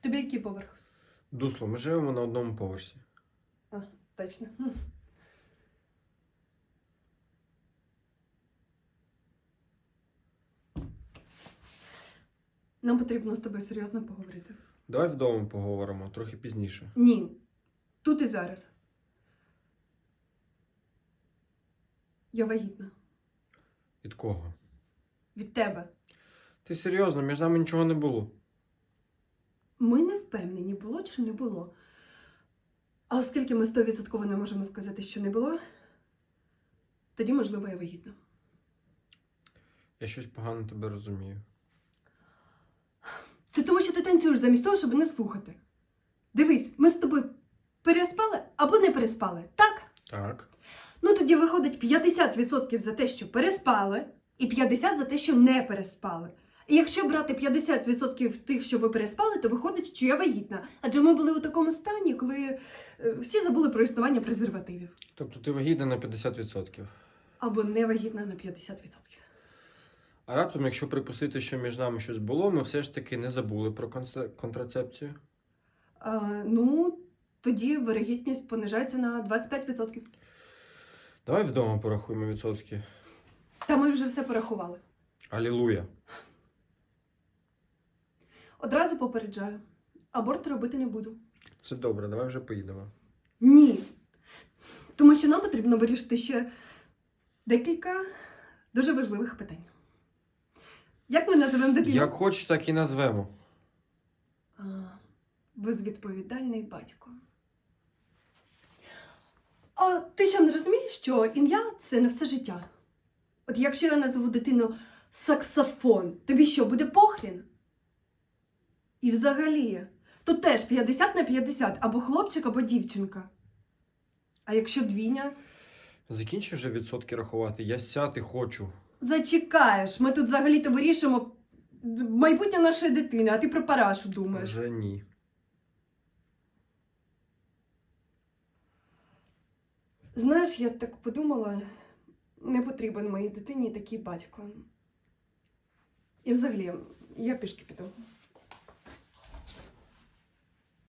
Тобі який поверх? Дусло, ми живемо на одному поверсі. А, точно. Нам потрібно з тобою серйозно поговорити. Давай вдома поговоримо, трохи пізніше. Ні. Тут і зараз. Я вагітна. Від кого? Від тебе. Ти серйозно, між нами нічого не було. Ми не впевнені, було чи не було. А оскільки ми стовідсотково не можемо сказати, що не було, тоді, можливо, я вагітна. Я щось погано тебе розумію. Це тому, що ти танцюєш замість того, щоб не слухати. Дивись, ми з тобою переспали або не переспали, так? Так. Ну тоді виходить 50% за те, що переспали, і 50% за те, що не переспали. І якщо брати 50% тих, що ви переспали, то виходить, що я вагітна. Адже ми були у такому стані, коли е, всі забули про існування презервативів. Тобто ти вагітна на 50%. Або не вагітна на 50%. А раптом, якщо припустити, що між нами щось було, ми все ж таки не забули про контрацепцію. А, ну, тоді вирогідність понижається на 25%. Давай вдома порахуємо відсотки. Та ми вже все порахували. Алілуя. Одразу попереджаю: аборт робити не буду. Це добре, давай вже поїдемо. Ні. Тому що нам потрібно вирішити ще декілька дуже важливих питань. Як ми називемо дитину? Як хочеш, так і назвемо. А, безвідповідальний батько. А ти що не розумієш, що ім'я це не все життя? От якщо я назву дитину саксофон, тобі що, буде похрін? І взагалі, тут теж 50 на 50, або хлопчик, або дівчинка. А якщо двійня, Закінчи вже відсотки рахувати. Я сяти хочу. зачекаєш, ми тут взагалі-то вирішуємо майбутнє нашої дитини, а ти про парашу думаєш. Вже ні. Знаєш, я так подумала, не потрібен моїй дитині такий батько. І взагалі, я пішки піду.